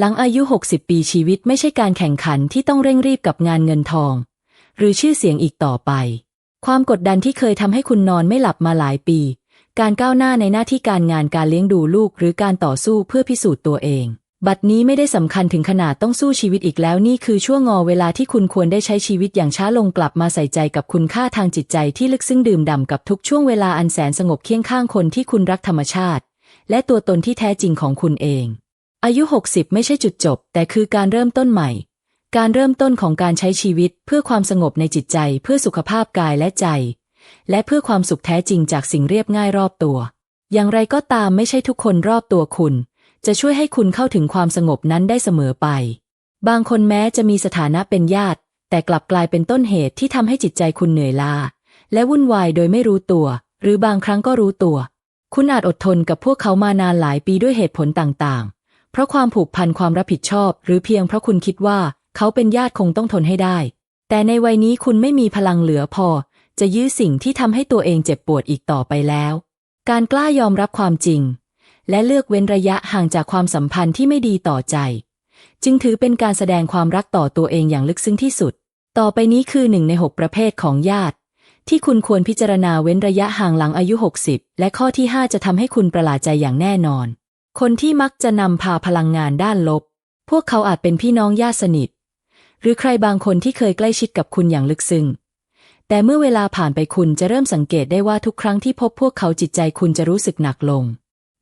หลังอายุ 60 ปีชีวิตไม่ใช่การแข่งขันที่ต้องเร่งรีบกับงานเงินทอง หรือชื่อเสียงอีกต่อไป ความกดดันที่เคยทำให้คุณนอนไม่หลับมาหลายปี การก้าวหน้าในหน้าที่การงานการเลี้ยงดูลูก หรือการต่อสู้เพื่อพิสูจน์ตัวเอง บัดนี้ไม่ได้สำคัญถึงขนาดต้องสู้ชีวิตอีกแล้วนี่คือช่วงงอเวลาที่คุณควรได้ใช้ชีวิตอย่างช้าลงกลับมาใส่ใจกับคุณค่าทางจิตใจที่ลึกซึ้งดื่มด่ำกับทุกช่วงเวลาอันแสนสงบเคียงข้างคนที่คุณรักธรรมชาติ และตัวตนที่แท้จริงของคุณเอง อายุ 60 ไม่ใช่จุดจบ แต่คือการเริ่มต้นใหม่ การเริ่มต้นของการใช้ชีวิตเพื่อความสงบในจิตใจ เพื่อสุขภาพกายและใจ และเพื่อความสุขแท้จริงจากสิ่งเรียบง่ายรอบตัว อย่างไรก็ตามไม่ใช่ทุกคนรอบตัวคุณ จะช่วยให้คุณเข้าถึงความสงบนั้นได้เสมอไป บางคนแม้จะมีสถานะเป็นญาติ แต่กลับกลายเป็นต้นเหตุที่ทำให้จิตใจคุณเหนื่อยล้าและวุ่นวายโดยไม่รู้ตัว หรือบางครั้งก็รู้ตัว คุณอาจอดทนกับพวกเขามานานหลายปีด้วยเหตุผลต่างๆ เพราะความผูกพันความรับผิดชอบ หรือเพียงเพราะคุณคิดว่าเขาเป็นญาติคงต้องทนให้ได้ แต่ในวัยนี้คุณไม่มีพลังเหลือพอ จะยื้อสิ่งที่ทำให้ตัวเองเจ็บปวดอีกต่อไปแล้ว การกล้ายอมรับความจริง และเลือกเว้นระยะห่างจากความสัมพันธ์ที่ไม่ดีต่อใจ จึงถือเป็นการแสดงความรักต่อตัวเองอย่างลึกซึ้งที่สุด ต่อไปนี้คือหนึ่งในหกประเภทของญาติ ที่คุณควรพิจารณาเว้นระยะห่างหลังอายุ 60 และข้อที่ 5 จะทำให้คุณประหลาดใจอย่างแน่นอน คนที่มักจะนำพาพลังงานด้านลบ พวกเขาอาจเป็นพี่น้องญาติสนิท หรือใครบางคนที่เคยใกล้ชิดกับคุณอย่างลึกซึ้งแต่เมื่อเวลาผ่านไปคุณจะเริ่มสังเกตได้ว่าทุกครั้งที่พบพวกเขาจิตใจคุณจะรู้สึกหนักลง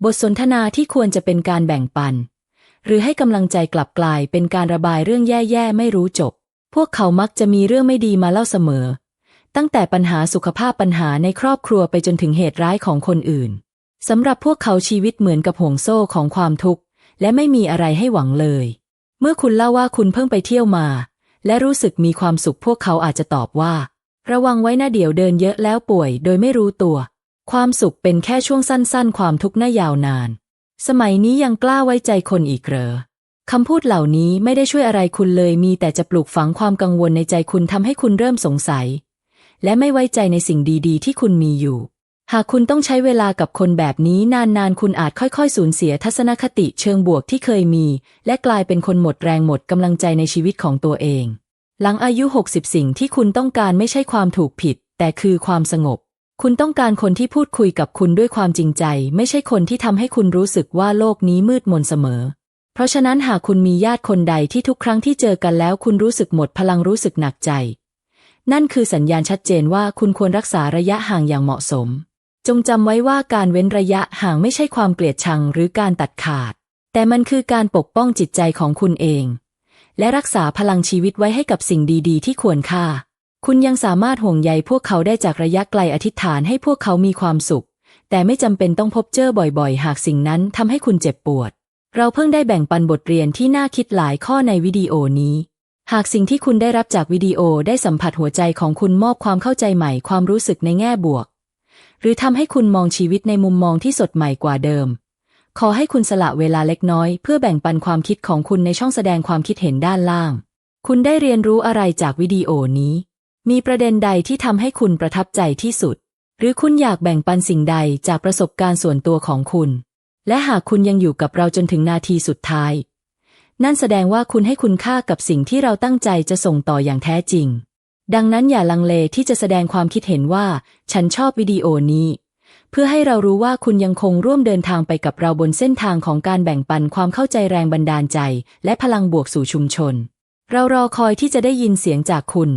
บทสนทนาที่ควรจะเป็นการแบ่งปัน หรือให้กำลังใจกลับกลายเป็นการระบายเรื่องแย่ๆไม่รู้จบ พวกเขามักจะมีเรื่องไม่ดีมาเล่าเสมอ ตั้งแต่ปัญหาสุขภาพปัญหาในครอบครัวไปจนถึงเหตุร้ายของคนอื่น สำหรับพวกเขาชีวิตเหมือนกับห่วงโซ่ของความทุกข์ และไม่มีอะไรให้หวังเลย เมื่อคุณเล่าว่าคุณเพิ่งไปเที่ยวมา และรู้สึกมีความสุขพวกเขาอาจจะตอบว่า ระวังไว้นะเดี๋ยวเดินเยอะแล้วป่วย โดยไม่รู้ตัว ความสุขเป็นแค่ช่วงสั้นๆ ความทุกข์น่ายาวนาน สมัยนี้ยังกล้าไว้ใจคนอีกเหรอคำพูดเหล่านี้ไม่ได้ช่วยอะไรคุณเลยมีแต่จะปลูกฝังความกังวลในใจคุณทำให้คุณเริ่มสงสัย และไม่ไว้ใจในสิ่งดีๆ ที่คุณมีอยู่ หากคุณต้องใช้เวลากับคนแบบนี้นานๆ คุณอาจค่อยๆ สูญเสียทัศนคติเชิงบวกที่เคยมี และกลายเป็นคนหมดแรงหมดกำลังใจในชีวิตของตัวเอง หลังอายุ 60 สิ่งที่คุณต้องการไม่ใช่ความถูกผิด แต่คือความสงบ คุณต้องการคนที่พูดคุยกับคุณด้วยความจริงใจ ไม่ใช่คนที่ทำให้คุณรู้สึกว่าโลกนี้มืดมนเสมอ เพราะฉะนั้นหากคุณมีญาติคนใดที่ทุกครั้งที่เจอกันแล้วคุณรู้สึกหมดพลังรู้สึกหนักใจ นั่นคือสัญญาณชัดเจนว่าคุณควรรักษาระยะห่างอย่างเหมาะสม จงจำไว้ว่าการเว้นระยะห่างไม่ใช่ความเกลียดชังหรือการตัดขาด แต่มันคือการปกป้องจิตใจของคุณเอง และรักษาพลังชีวิตไว้ให้กับสิ่งดีๆ ที่ควรค่า คุณยังสามารถห่วงใยพวกเขาได้จากระยะไกลอธิษฐานให้พวกเขามีความสุข แต่ไม่จำเป็นต้องพบเจอบ่อยๆ หากสิ่งนั้นทำให้คุณเจ็บปวด เราเพิ่งได้แบ่งปันบทเรียนที่น่าคิดหลายข้อในวิดีโอนี้หากสิ่งที่คุณได้รับจากวิดีโอได้สัมผัสหัวใจของคุณมอบความเข้าใจใหม่ความรู้สึกในแง่บวก หรือทำให้คุณมองชีวิตในมุมมองที่สดใหม่กว่าเดิม ขอให้คุณสละเวลาเล็กน้อย เพื่อแบ่งปันความคิดของคุณในช่องแสดงความคิดเห็นด้านล่าง คุณได้เรียนรู้อะไรจากวิดีโอนี้ มีประเด็นใดที่ทำให้คุณประทับใจที่สุด หรือคุณอยากแบ่งปันสิ่งใดจากประสบการณ์ส่วนตัวของคุณ และหากคุณยังอยู่กับเราจนถึงนาทีสุดท้าย นั่นแสดงว่าคุณให้คุณค่ากับสิ่งที่เราตั้งใจจะส่งต่ออย่างแท้จริง ดังนั้นอย่าลังเลที่จะแสดงความคิดเห็นว่า ฉันชอบวิดีโอนี้ เพื่อให้เรารู้ว่าคุณยังคงร่วมเดินทางไปกับเราบนเส้นทางของการแบ่งปันความเข้าใจแรงบันดาลใจ และพลังบวกสู่ชุมชน เรารอคอยที่จะได้ยินเสียงจากคุณ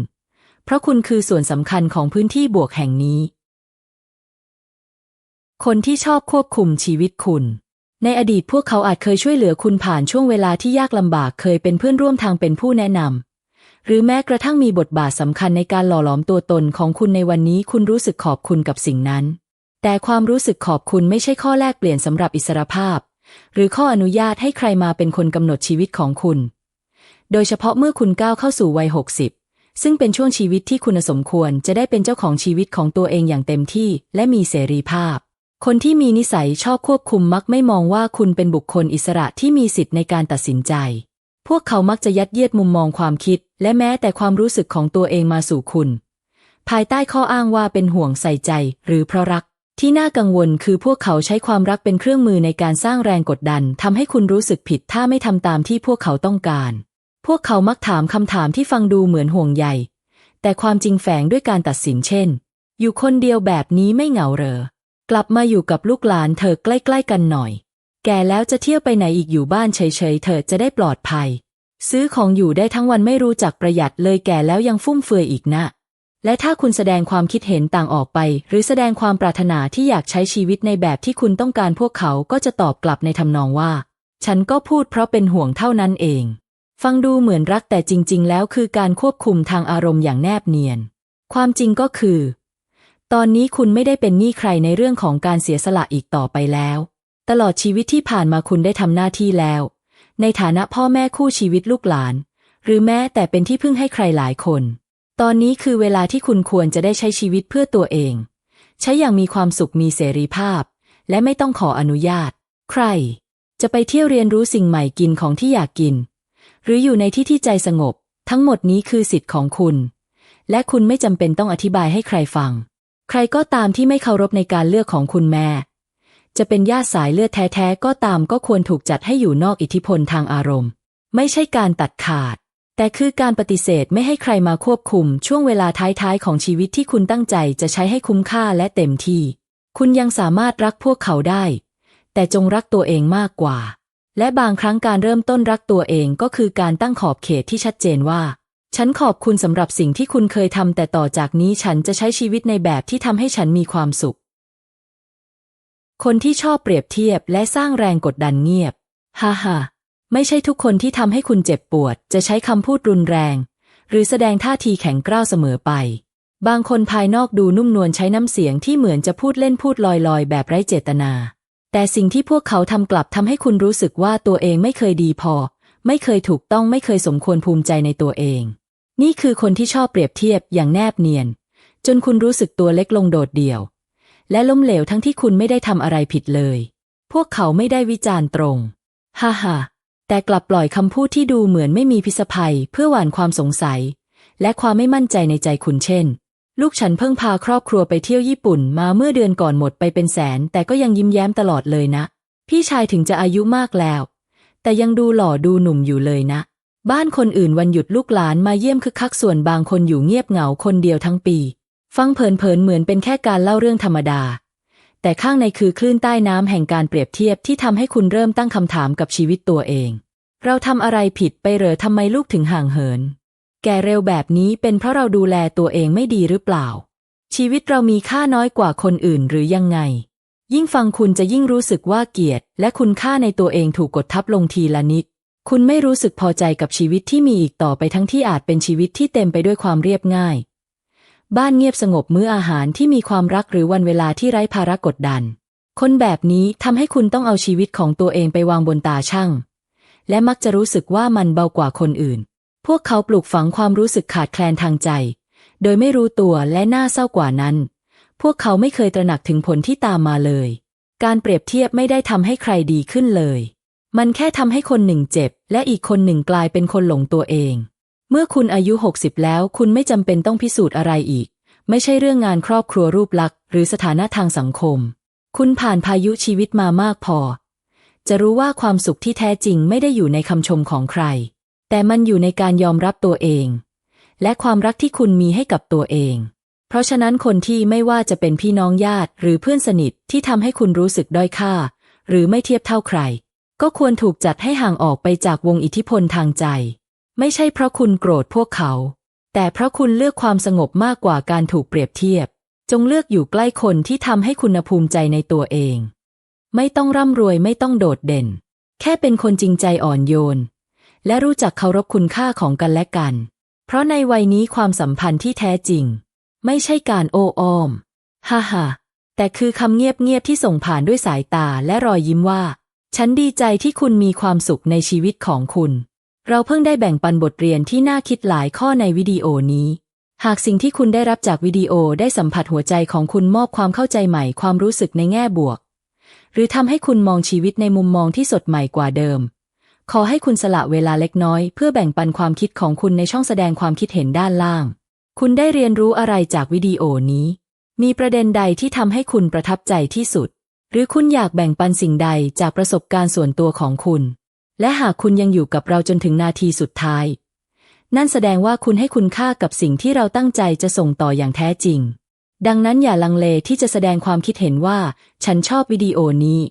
เพราะคุณคือส่วนสำคัญของพื้นที่บวกแห่งนี้ คนที่ชอบควบคุมชีวิตคุณในอดีตพวกเขาอาจเคยช่วยเหลือคุณผ่านช่วงเวลาที่ยากลำบากเคยเป็นเพื่อนร่วมทางเป็นผู้แนะนำ หรือแม้กระทั่งมีบทบาทสำคัญในการหล่อหลอมตัวตนของคุณในวันนี้คุณรู้สึกขอบคุณกับสิ่งนั้น แต่ความรู้สึกขอบคุณไม่ใช่ข้อแลกเปลี่ยนสำหรับอิสรภาพ หรือข้ออนุญาตให้ใครมาเป็นคนกำหนดชีวิตของคุณ โดยเฉพาะเมื่อคุณก้าวเข้าสู่วัย60ซึ่งเป็นช่วงชีวิตที่คุณสมควรจะได้เป็นเจ้าของชีวิตของตัวเองอย่างเต็มที่ และมีเสรีภาพ คนที่มีนิสัยชอบควบคุมมักไม่มองว่าคุณเป็นบุคคลอิสระที่มีสิทธิ์ในการตัดสินใจ พวกเขามักจะยัดเยียดมุมมองความคิด และแม้แต่ความรู้สึกของตัวเองมาสู่คุณ ภายใต้ข้ออ้างว่าเป็นห่วงใส่ใจ หรือเพราะรัก ที่น่ากังวลคือพวกเขาใช้ความรักเป็นเครื่องมือในการสร้างแรงกดดันทำให้คุณรู้สึกผิดถ้าไม่ทำตามที่พวกเขาต้องการ พวกเขามักถามคำถามที่ฟังดูเหมือนห่วงใยแต่ความจริงแฝงด้วยการตัดสินเช่น อยู่คนเดียวแบบนี้ไม่เหงาเหรอ กลับมาอยู่กับลูกหลานเธอใกล้ ๆ กันหน่อย แก่แล้วจะเที่ยวไปไหนอีกอยู่บ้านเฉยๆเธอจะได้ปลอดภัย ซื้อของอยู่ได้ทั้งวันไม่รู้จักประหยัดเลยแก่แล้วยังฟุ่มเฟือยอีกนะ และถ้าคุณแสดงความคิดเห็นต่างออกไป หรือแสดงความปรารถนาที่อยากใช้ชีวิตในแบบที่คุณต้องการพวกเขาก็จะตอบกลับในทำนองว่า ฉันก็พูดเพราะเป็นห่วงเท่านั้นเอง ฟังดูเหมือนรักแต่จริง ๆ แล้วคือการควบคุมทางอารมณ์อย่างแนบเนียน ความจริงก็คือ ตอนนี้คุณไม่ได้เป็นหนี้ใครในเรื่องของการเสียสละอีกต่อไปแล้ว ตลอดชีวิตที่ผ่านมาคุณได้ทำหน้าที่แล้ว ในฐานะพ่อแม่คู่ชีวิตลูกหลาน หรือแม้แต่เป็นที่พึ่งให้ใครหลายคน ตอนนี้คือเวลาที่คุณควรจะได้ใช้ชีวิตเพื่อตัวเอง ใช้อย่างมีความสุขมีเสรีภาพ และไม่ต้องขออนุญาต ใคร จะไปเที่ยวเรียนรู้สิ่งใหม่กินของที่อยากกิน หรืออยู่ในที่ที่ใจสงบ ทั้งหมดนี้คือสิทธิ์ของคุณ และคุณไม่จำเป็นต้องอธิบายให้ใครฟัง ใครก็ตามที่ไม่เคารพในการเลือกของคุณแม่ จะเป็นญาติสายเลือดแท้ๆก็ตามก็ควรถูกจัดให้อยู่นอกอิทธิพลทางอารมณ์ ไม่ใช่การตัดขาด แต่คือการปฏิเสธไม่ให้ใครมาควบคุม ช่วงเวลาท้ายๆของชีวิตที่คุณตั้งใจจะใช้ให้คุ้มค่าและเต็มที่ คุณยังสามารถรักพวกเขาได้ แต่จงรักตัวเองมากกว่า และบางครั้งการเริ่มต้นรักตัวเองก็คือการตั้งขอบเขตที่ชัดเจนว่าฉันขอบคุณสำหรับสิ่งที่คุณเคยทำแต่ต่อจากนี้ฉันจะใช้ชีวิตในแบบที่ทำให้ฉันมีความสุข คนที่ชอบเปรียบเทียบและสร้างแรงกดดันเงียบ ฮ่าฮ่าไม่ใช่ทุกคนที่ทำให้คุณเจ็บปวด จะใช้คำพูดรุนแรง หรือแสดงท่าทีแข็งกร้าวเสมอไป บางคนภายนอกดูนุ่มนวลใช้น้ำเสียงที่เหมือนจะพูดเล่นพูดลอยๆ แบบไร้เจตนา แต่สิ่งที่พวกเขาทำกลับทำให้คุณรู้สึกว่าตัวเองไม่เคยดีพอ ไม่เคยถูกต้องไม่เคยสมควรภูมิใจในตัวเอง นี่คือคนที่ชอบเปรียบเทียบอย่างแนบเนียน จนคุณรู้สึกตัวเล็กลงโดดเดี่ยว และล้มเหลวทั้งที่คุณไม่ได้ทำอะไรผิดเลย พวกเขาไม่ได้วิจารณ์ตรง ฮ่าฮ่าแต่กลับปล่อยคำพูดที่ดูเหมือนไม่มีพิษภัยเพื่อหว่านความสงสัย และความไม่มั่นใจในใจคุณเช่น ลูกฉันเพิ่งพาครอบครัวไปเที่ยวญี่ปุ่นมาเมื่อเดือนก่อนหมดไปเป็นแสน แต่ก็ยังยิ้มแย้มตลอดเลยนะ พี่ชายถึงจะอายุมากแล้ว แต่ยังดูหล่อดูหนุ่มอยู่เลยนะ บ้านคนอื่นวันหยุดลูกหลานมาเยี่ยมคึกคักส่วนบางคนอยู่เงียบเหงาคนเดียวทั้งปี ฟังเผินๆเหมือนเป็นแค่การเล่าเรื่องธรรมดา แต่ข้างในคือคลื่นใต้น้ำแห่งการเปรียบเทียบที่ทำให้คุณเริ่มตั้งคำถามกับชีวิตตัวเอง เราทำอะไรผิดไปเหรอทำไมลูกถึงห่างเหิน แก่เร็วแบบนี้เป็นเพราะเราดูแลตัวเองไม่ดีหรือเปล่า ชีวิตเรามีค่าน้อยกว่าคนอื่นหรือยังไง ยิ่งฟังคุณจะยิ่งรู้สึกว่าเกียรติ และคุณค่าในตัวเองถูกกดทับลงทีละนิด คุณไม่รู้สึกพอใจกับชีวิตที่มีอีกต่อไปทั้งที่อาจเป็นชีวิตที่เต็มไปด้วยความเรียบง่าย บ้านเงียบสงบมื้ออาหารที่มีความรักหรือวันเวลาที่ไร้ภาระกดดัน คนแบบนี้ทำให้คุณต้องเอาชีวิตของตัวเองไปวางบนตาช่าง และมักจะรู้สึกว่ามันเบากว่าคนอื่น พวกเขาปลูกฝังความรู้สึกขาดแคลนทางใจ โดยไม่รู้ตัวและน่าเศร้ากว่านั้น พวกเขาไม่เคยตระหนักถึงผลที่ตามมาเลย การเปรียบเทียบไม่ได้ทำให้ใครดีขึ้นเลย มันแค่ทำให้คนหนึ่งเจ็บ และอีกคนหนึ่งกลายเป็นคนหลงตัวเอง เมื่อคุณอายุ 60 แล้ว คุณไม่จำเป็นต้องพิสูจน์อะไรอีก ไม่ใช่เรื่องงานครอบครัวรูปลักษณ์หรือสถานะทางสังคม คุณผ่านพายุชีวิตมามากพอ จะรู้ว่าความสุขที่แท้จริงไม่ได้อยู่ในคำชมของใคร แต่มันอยู่ในการยอมรับตัวเอง และความรักที่คุณมีให้กับตัวเอง เพราะฉะนั้นคนที่ไม่ว่าจะเป็นพี่น้องญาติ หรือเพื่อนสนิทที่ทำให้คุณรู้สึกด้อยค่า หรือไม่เทียบเท่าใคร ก็ควรถูกจัดให้ห่างออกไปจากวงอิทธิพลทางใจ ไม่ใช่เพราะคุณโกรธพวกเขา แต่เพราะคุณเลือกความสงบมากกว่าการถูกเปรียบเทียบ จงเลือกอยู่ใกล้คนที่ทำให้คุณภูมิใจในตัวเอง ไม่ต้องร่ำรวยไม่ต้องโดดเด่น แค่เป็นคนจริงใจอ่อนโยน และรู้จักเคารพคุณค่าของกันและกัน เพราะในวัยนี้ความสัมพันธ์ที่แท้จริง ไม่ใช่การโอ้อ้อม ฮ่าฮ่าแต่คือคำเงียบๆที่ส่งผ่านด้วยสายตาและรอยยิ้มว่า ฉันดีใจที่คุณมีความสุขในชีวิตของคุณ เราเพิ่งได้แบ่งปันบทเรียนที่น่าคิดหลายข้อในวิดีโอนี้ หากสิ่งที่คุณได้รับจากวิดีโอได้สัมผัสหัวใจของคุณมอบความเข้าใจใหม่ความรู้สึกในแง่บวก หรือทำให้คุณมองชีวิตในมุมมองที่สดใหม่กว่าเดิม ขอให้คุณสละเวลาเล็กน้อย เพื่อแบ่งปันความคิดของคุณในช่องแสดงความคิดเห็นด้านล่าง คุณได้เรียนรู้อะไรจากวิดีโอนี้ มีประเด็นใดที่ทำให้คุณประทับใจที่สุด หรือคุณอยากแบ่งปันสิ่งใดจากประสบการณ์ส่วนตัวของคุณ และหากคุณยังอยู่กับเราจนถึงนาทีสุดท้าย นั่นแสดงว่าคุณให้คุณค่ากับสิ่งที่เราตั้งใจจะส่งต่ออย่างแท้จริง ดังนั้นอย่าลังเลที่จะแสดงความคิดเห็นว่า ฉันชอบวิดีโอนี้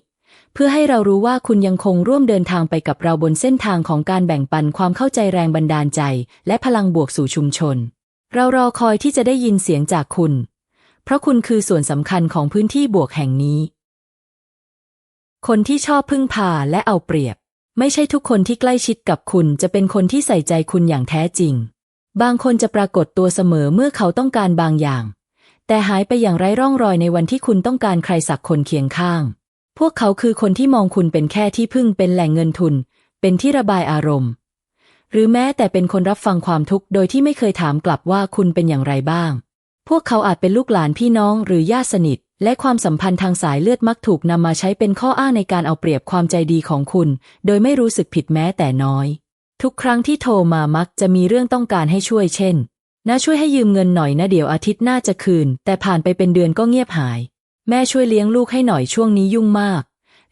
เพื่อให้เรารู้ว่าคุณยังคงร่วมเดินทางไปกับเราบนเส้นทางของการแบ่งปันความเข้าใจแรงบันดาลใจ และพลังบวกสู่ชุมชน เรารอคอยที่จะได้ยินเสียงจากคุณ เพราะคุณคือส่วนสำคัญของพื้นที่บวกแห่งนี้ คนที่ชอบพึ่งพาและเอาเปรียบ ไม่ใช่ทุกคนที่ใกล้ชิดกับคุณจะเป็นคนที่ใส่ใจคุณอย่างแท้จริง บางคนจะปรากฏตัวเสมอเมื่อเขาต้องการบางอย่าง แต่หายไปอย่างไร้ร่องรอยในวันที่คุณต้องการใครสักคนเคียงข้าง พวกเขาคือคนที่มองคุณเป็นแค่ที่พึ่งเป็นแหล่งเงินทุน เป็นที่ระบายอารมณ์ หรือแม้แต่เป็นคนรับฟังความทุกข์โดยที่ไม่เคยถามกลับว่าคุณเป็นอย่างไรบ้าง พวกเขาอาจเป็นลูกหลานพี่น้องหรือญาติสนิท และความสัมพันธ์ทางสายเลือดมักถูกนำมาใช้เป็นข้ออ้างในการเอาเปรียบความใจดีของคุณ โดยไม่รู้สึกผิดแม้แต่น้อย ทุกครั้งที่โทรมามักจะมีเรื่องต้องการให้ช่วยเช่นนะช่วยให้ยืมเงินหน่อยนะเดี๋ยวอาทิตย์หน้าจะคืน แต่ผ่านไปเป็นเดือนก็เงียบหาย แม่ช่วยเลี้ยงลูกให้หน่อยช่วงนี้ยุ่งมาก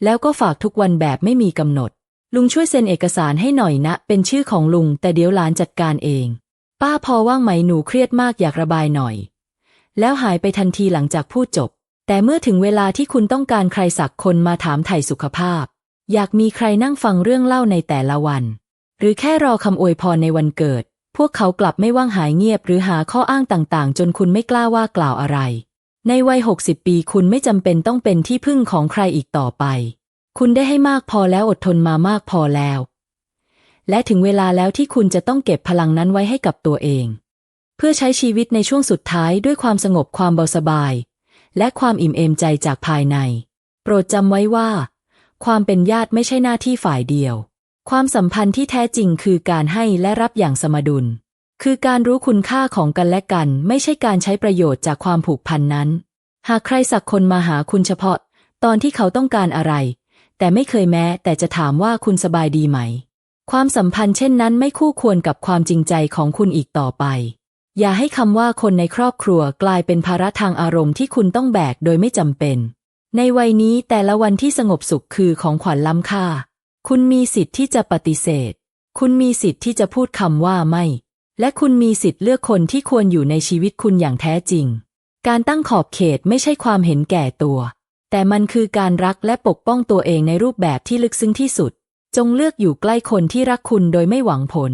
แล้วก็ฝากทุกวันแบบไม่มีกำหนด ลุงช่วยเซ็นเอกสารให้หน่อยนะ เป็นชื่อของลุง แต่เดี๋ยวหลานจัดการเอง ป้าพอว่างไหมหนูเครียดมากอยากระบายหน่อย แล้วหายไปทันทีหลังจากพูดจบ แต่เมื่อถึงเวลาที่คุณต้องการใครสักคนมาถามไถ่สุขภาพ อยากมีใครนั่งฟังเรื่องเล่าในแต่ละวัน หรือแค่รอคำอวยพรในวันเกิด พวกเขากลับไม่ว่างหายเงียบ หรือหาข้ออ้างต่างๆ จนคุณไม่กล้าว่ากล่าวอะไร ในวัย 60 ปีคุณไม่จำเป็นต้องเป็นที่พึ่งของใครอีกต่อไป คุณได้ให้มากพอแล้วอดทนมามากพอแล้ว และถึงเวลาแล้วที่คุณจะต้องเก็บพลังนั้นไว้ให้กับตัวเอง เพื่อใช้ชีวิตในช่วงสุดท้ายด้วยความสงบความเบาสบาย และความอิ่มเอมใจจากภายใน โปรดจำไว้ว่า ความเป็นญาติไม่ใช่หน้าที่ฝ่ายเดียว ความสัมพันธ์ที่แท้จริงคือการให้และรับอย่างสมดุล คือการรู้คุณค่าของกันและกัน ไม่ใช่การใช้ประโยชน์จากความผูกพันนั้น หากใครสักคนมาหาคุณเฉพาะ ตอนที่เขาต้องการอะไร แต่ไม่เคยแม้แต่จะถามว่าคุณสบายดีไหม ความสัมพันธ์เช่นนั้นไม่คู่ควรกับความจริงใจของคุณอีกต่อไป อย่าให้คำว่าคนในครอบครัวกลายเป็นภาระทางอารมณ์ที่คุณต้องแบกโดยไม่จำเป็น ในวัยนี้แต่ละวันที่สงบสุขคือของขวัญล้ำค่า คุณมีสิทธิ์ที่จะปฏิเสธ คุณมีสิทธิ์ที่จะพูดคำว่าไม่ และคุณมีสิทธิ์เลือกคนที่ควรอยู่ในชีวิตคุณอย่างแท้จริง การตั้งขอบเขตไม่ใช่ความเห็นแก่ตัว แต่มันคือการรักและปกป้องตัวเองในรูปแบบที่ลึกซึ้งที่สุด จงเลือกอยู่ใกล้คนที่รักคุณโดยไม่หวังผล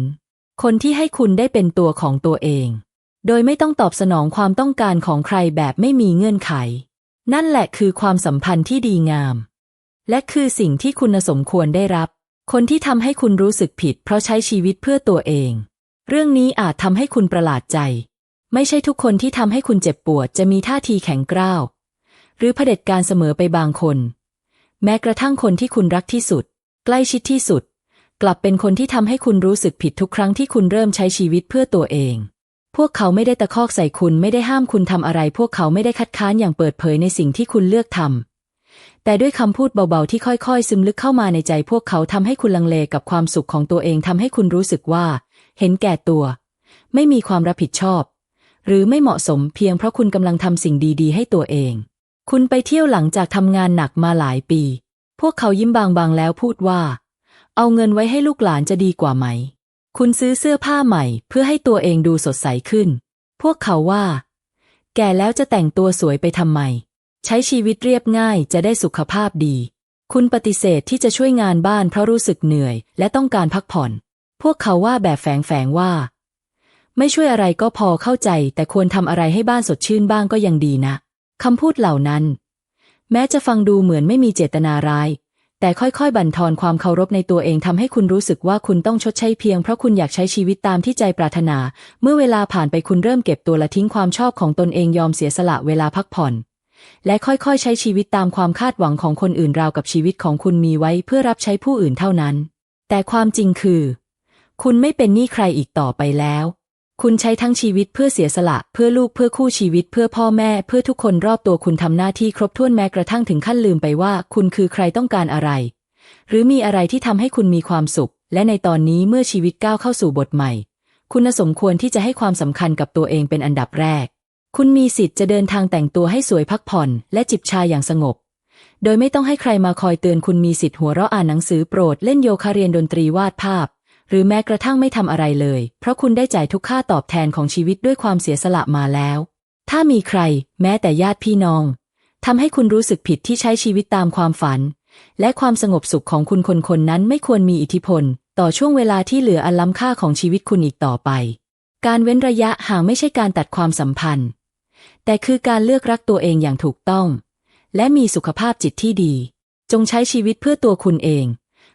คนที่ให้คุณได้เป็นตัวของตัวเอง โดยไม่ต้องตอบสนองความต้องการของใครแบบไม่มีเงื่อนไข นั่นแหละคือความสัมพันธ์ที่ดีงาม และคือสิ่งที่คุณสมควรได้รับ คนที่ทำให้คุณรู้สึกผิด เพราะใช้ชีวิตเพื่อตัวเอง เรื่องนี้อาจทำให้คุณประหลาดใจ ไม่ใช่ทุกคนที่ทำให้คุณเจ็บปวดจะมีท่าทีแข็งกร้าว หรือเผด็จการเสมอไปบางคน แม้กระทั่งคนที่คุณรักที่สุด ใกล้ชิดที่สุด กลับเป็นคนที่ทำให้คุณรู้สึกผิดทุกครั้งที่คุณเริ่มใช้ชีวิตเพื่อตัวเอง พวกเขาไม่ได้ตะคอกใส่คุณไม่ได้ห้ามคุณทำอะไร พวกเขาไม่ได้คัดค้านอย่างเปิดเผยในสิ่งที่คุณเลือกทำแต่ด้วยคำพูดเบาๆที่ค่อยๆ ซึมลึกเข้ามาในใจ พวกเขาทำให้คุณลังเลกับความสุขของตัวเองทำให้คุณรู้สึกว่า เห็นแก่ตัว ไม่มีความรับผิดชอบ หรือไม่เหมาะสมเพียงเพราะคุณกำลังทำสิ่งดีๆ ให้ตัวเอง คุณไปเที่ยวหลังจากทำงานหนักมาหลายปี พวกเขายิ้มบางๆแล้วพูดว่า เอาเงินไว้ให้ลูกหลานจะดีกว่าไหม คุณซื้อเสื้อผ้าใหม่เพื่อให้ตัวเองดูสดใสขึ้น พวกเขาว่า แก่แล้วจะแต่งตัวสวยไปทำไม ใช้ชีวิตเรียบง่ายจะได้สุขภาพดี คุณปฏิเสธที่จะช่วยงานบ้านเพราะรู้สึกเหนื่อย และต้องการพักผ่อน พวกเขาว่าแบบแฝงๆว่า ไม่ช่วยอะไรก็พอเข้าใจ แต่ควรทำอะไรให้บ้านสดชื่นบ้างก็ยังดีนะคำพูดเหล่านั้น แม้จะฟังดูเหมือนไม่มีเจตนาร้าย แต่ค่อยๆ บั่นทอนความเคารพในตัวเองทำให้คุณรู้สึกว่าคุณต้องชดใช้เพียงเพราะคุณอยากใช้ชีวิตตามที่ใจปรารถนา เมื่อเวลาผ่านไปคุณเริ่มเก็บตัวและทิ้งความชอบของตนเองยอมเสียสละเวลาพักผ่อน และค่อยๆ ใช้ชีวิตตามความคาดหวังของคนอื่นราวกับชีวิตของคุณมีไว้เพื่อรับใช้ผู้อื่นเท่านั้น แต่ความจริงคือ คุณไม่เป็นหนี้ใครอีกต่อไปแล้ว คุณใช้ทั้งชีวิตเพื่อเสียสละ เพื่อลูกเพื่อคู่ชีวิตเพื่อพ่อแม่ เพื่อทุกคนรอบตัวคุณทำหน้าที่ครบถ้วนแม้กระทั่งถึงขั้นลืมไปว่า คุณคือใครต้องการอะไร หรือมีอะไรที่ทำให้คุณมีความสุข และในตอนนี้เมื่อชีวิตก้าวเข้าสู่บทใหม่ คุณสมควรที่จะให้ความสำคัญกับตัวเองเป็นอันดับแรก คุณมีสิทธิ์จะเดินทางแต่งตัวให้สวยพักผ่อน และจิบชาอย่างสงบ โดยไม่ต้องให้ใครมาคอยเตือนคุณมีสิทธิ์หัวเราะอ่านหนังสือโปรดเล่นโยคะเรียนดนตรีวาดภาพ หรือแม้กระทั่งไม่ทำอะไรเลย เพราะคุณได้จ่ายทุกค่าตอบแทนของชีวิตด้วยความเสียสละมาแล้ว ถ้ามีใคร แม้แต่ญาติพี่น้องทำให้คุณรู้สึกผิดที่ใช้ชีวิตตามความฝัน และความสงบสุขของคุณคนคนนั้นไม่ควรมีอิทธิพล ต่อช่วงเวลาที่เหลืออันล้ำค่าของชีวิตคุณอีกต่อไป การเว้นระยะห่างไม่ใช่การตัดความสัมพันธ์ แต่คือการเลือกรักตัวเองอย่างถูกต้อง และมีสุขภาพจิตที่ดี จงใช้ชีวิตเพื่อตัวคุณเอง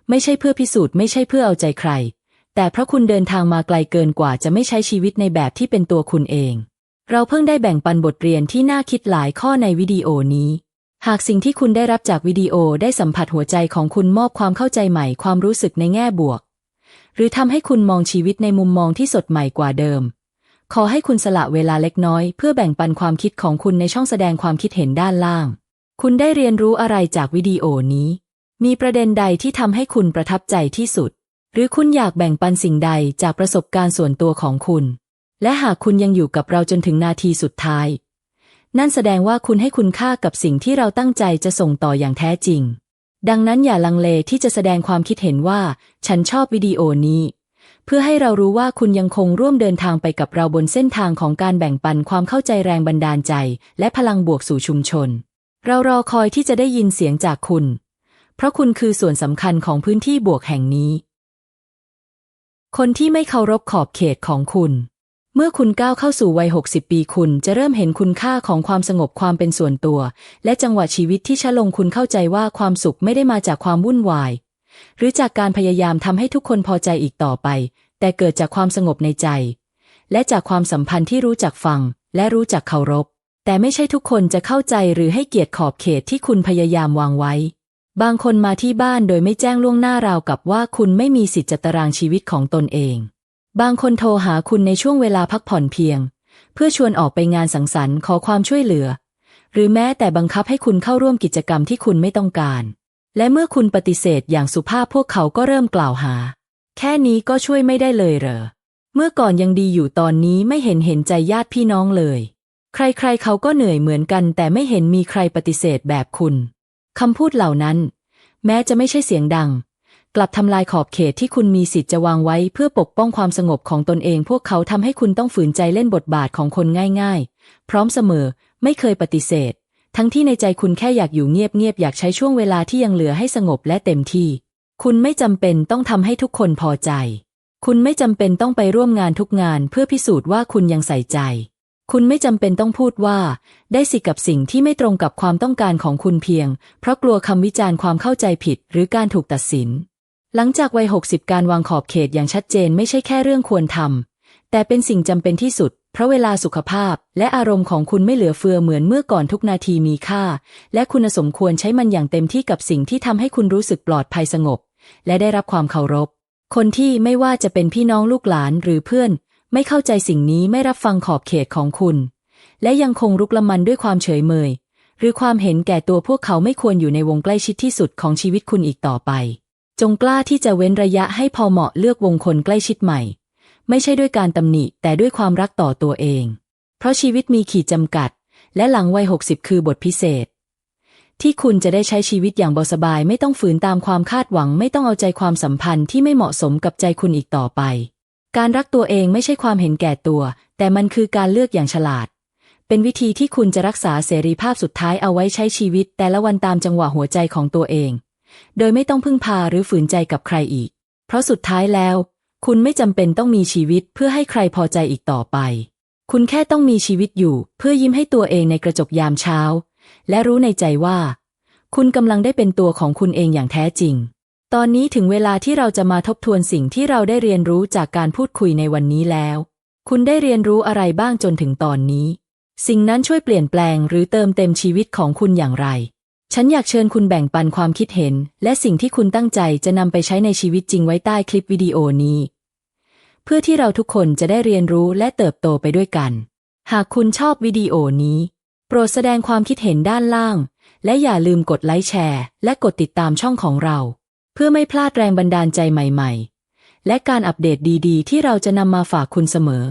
ไม่ใช่เพื่อพิสูจน์ไม่ใช่เพื่อเอาใจใคร แต่เพราะคุณเดินทางมาไกลเกินกว่าจะไม่ใช้ชีวิตในแบบที่เป็นตัวคุณเอง เราเพิ่งได้แบ่งปันบทเรียนที่น่าคิดหลายข้อในวิดีโอนี้ หากสิ่งที่คุณได้รับจากวิดีโอได้สัมผัสหัวใจของคุณมอบความเข้าใจใหม่ความรู้สึกในแง่บวก หรือทำให้คุณมองชีวิตในมุมมองที่สดใหม่กว่าเดิม ขอให้คุณสละเวลาเล็กน้อย เพื่อแบ่งปันความคิดของคุณในช่องแสดงความคิดเห็นด้านล่าง คุณได้เรียนรู้อะไรจากวิดีโอนี้ มีประเด็นใดที่ทำให้คุณประทับใจที่สุด หรือคุณอยากแบ่งปันสิ่งใดจากประสบการณ์ส่วนตัวของคุณ และหากคุณยังอยู่กับเราจนถึงนาทีสุดท้าย นั่นแสดงว่าคุณให้คุณค่ากับสิ่งที่เราตั้งใจจะส่งต่ออย่างแท้จริง ดังนั้นอย่าลังเลที่จะแสดงความคิดเห็นว่า ฉันชอบวิดีโอนี้ เพื่อให้เรารู้ว่าคุณยังคงร่วมเดินทางไปกับเราบนเส้นทางของการแบ่งปันความเข้าใจแรงบันดาลใจ และพลังบวกสู่ชุมชน เรารอคอยที่จะได้ยินเสียงจากคุณ เพราะคุณคือส่วนสำคัญของพื้นที่บวกแห่งนี้ คนที่ไม่เคารพขอบเขตของคุณ เมื่อคุณก้าวเข้าสู่วัย 60 ปีคุณจะเริ่มเห็นคุณค่าของความสงบความเป็นส่วนตัว และจังหวะชีวิตที่ชะลงคุณเข้าใจว่าความสุขไม่ได้มาจากความวุ่นวาย หรือจากการพยายามทำให้ทุกคนพอใจอีกต่อไป แต่เกิดจากความสงบในใจ และจากความสัมพันธ์ที่รู้จักฟัง และรู้จักเคารพ แต่ไม่ใช่ทุกคนจะเข้าใจหรือให้เกียรติขอบเขตที่คุณพยายามวางไว้ บางคนมาที่บ้านโดยไม่แจ้งล่วงหน้าราวกับว่าคุณไม่มีสิทธิ์จัดตารางชีวิตของตนเอง บางคนโทรหาคุณในช่วงเวลาพักผ่อนเพียง เพื่อชวนออกไปงานสังสรรค์ขอความช่วยเหลือ หรือแม้แต่บังคับให้คุณเข้าร่วมกิจกรรมที่คุณไม่ต้องการ และเมื่อคุณปฏิเสธอย่างสุภาพพวกเขาก็เริ่มกล่าวหา แค่นี้ก็ช่วยไม่ได้เลยเหรอ เมื่อก่อนยังดีอยู่ตอนนี้ไม่เห็นเห็นใจญาติพี่น้องเลย ใครๆเขาก็เหนื่อยเหมือนกัน แต่ไม่เห็นมีใครปฏิเสธแบบคุณ คำพูดเหล่านั้น แม้จะไม่ใช่เสียงดัง กลับทำลายขอบเขตที่คุณมีสิทธิ์จะวางไว้เพื่อปกป้องความสงบของตนเอง พวกเขาทำให้คุณต้องฝืนใจเล่นบทบาทของคนง่าย ๆ พร้อมเสมอไม่เคยปฏิเสธ ทั้งที่ในใจคุณแค่อยากอยู่เงียบๆอยากใช้ช่วงเวลาที่ยังเหลือให้สงบและเต็มที่ คุณไม่จำเป็นต้องทำให้ทุกคนพอใจ คุณไม่จำเป็นต้องไปร่วมงานทุกงานเพื่อพิสูจน์ว่าคุณยังใส่ใจ คุณไม่จำเป็นต้องพูดว่า ได้สิกับสิ่งที่ไม่ตรงกับความต้องการของคุณเพียง เพราะกลัวคำวิจารณ์ความเข้าใจผิด หรือการถูกตัดสิน หลังจากวัย 60 การวางขอบเขตอย่างชัดเจนไม่ใช่แค่เรื่องควรทำแต่เป็นสิ่งจำเป็นที่สุด เพราะเวลาสุขภาพ และอารมณ์ของคุณไม่เหลือเฟือเหมือนเมื่อก่อนทุกนาทีมีค่า และคุณสมควรใช้มันอย่างเต็มที่กับสิ่งที่ทำให้คุณรู้สึกปลอดภัยสงบ และได้รับความเคารพคนที่ไม่ว่าจะเป็นพี่น้องลูกหลานหรือเพื่อน ไม่เข้าใจสิ่งนี้ไม่รับฟังขอบเขตของคุณ และยังคงรุกละมันด้วยความเฉยเมย หรือความเห็นแก่ตัวพวกเขาไม่ควรอยู่ในวงใกล้ชิดที่สุดของชีวิตคุณอีกต่อไป จงกล้าที่จะเว้นระยะให้พอเหมาะเลือกวงคนใกล้ชิดใหม่ ไม่ใช่ด้วยการตำหนิแต่ด้วยความรักต่อตัวเอง เพราะชีวิตมีขีดจำกัด และหลังวัย60คือบทพิเศษที่คุณจะได้ใช้ชีวิตอย่างเบาสบายไม่ต้องฝืนตามความคาดหวังไม่ต้องเอาใจความสัมพันธ์ที่ไม่เหมาะสมกับใจคุณอีกต่อไป การรักตัวเองไม่ใช่ความเห็นแก่ตัว แต่มันคือการเลือกอย่างฉลาด เป็นวิธีที่คุณจะรักษาเสรีภาพสุดท้ายเอาไว้ใช้ชีวิต แต่ละวันตามจังหวะหัวใจของตัวเอง โดยไม่ต้องพึ่งพาหรือฝืนใจกับใครอีก เพราะสุดท้ายแล้ว คุณไม่จำเป็นต้องมีชีวิตเพื่อให้ใครพอใจอีกต่อไป คุณแค่ต้องมีชีวิตอยู่ เพื่อยิ้มให้ตัวเองในกระจกยามเช้า และรู้ในใจว่า คุณกำลังได้เป็นตัวของคุณเองอย่างแท้จริง ตอนนี้ถึงเวลาที่เราจะมาทบทวนสิ่งที่เราได้เรียนรู้จากการพูดคุยในวันนี้แล้ว คุณได้เรียนรู้อะไรบ้างจนถึงตอนนี้ สิ่งนั้นช่วยเปลี่ยนแปลงหรือเติมเต็มชีวิตของคุณอย่างไร ฉันอยากเชิญคุณแบ่งปันความคิดเห็น และสิ่งที่คุณตั้งใจจะนำไปใช้ในชีวิตจริงไว้ใต้คลิปวิดีโอนี้ เพื่อที่เราทุกคนจะได้เรียนรู้และเติบโตไปด้วยกัน หากคุณชอบวิดีโอนี้ โปรดแสดงความคิดเห็นด้านล่าง และอย่าลืมกดไลค์แชร์ และกดติดตามช่องของเรา เพื่อไม่พลาดแรงบันดาลใจใหม่ ๆ และการอัปเดตดีๆ ที่เราจะนำมาฝากคุณเสมอ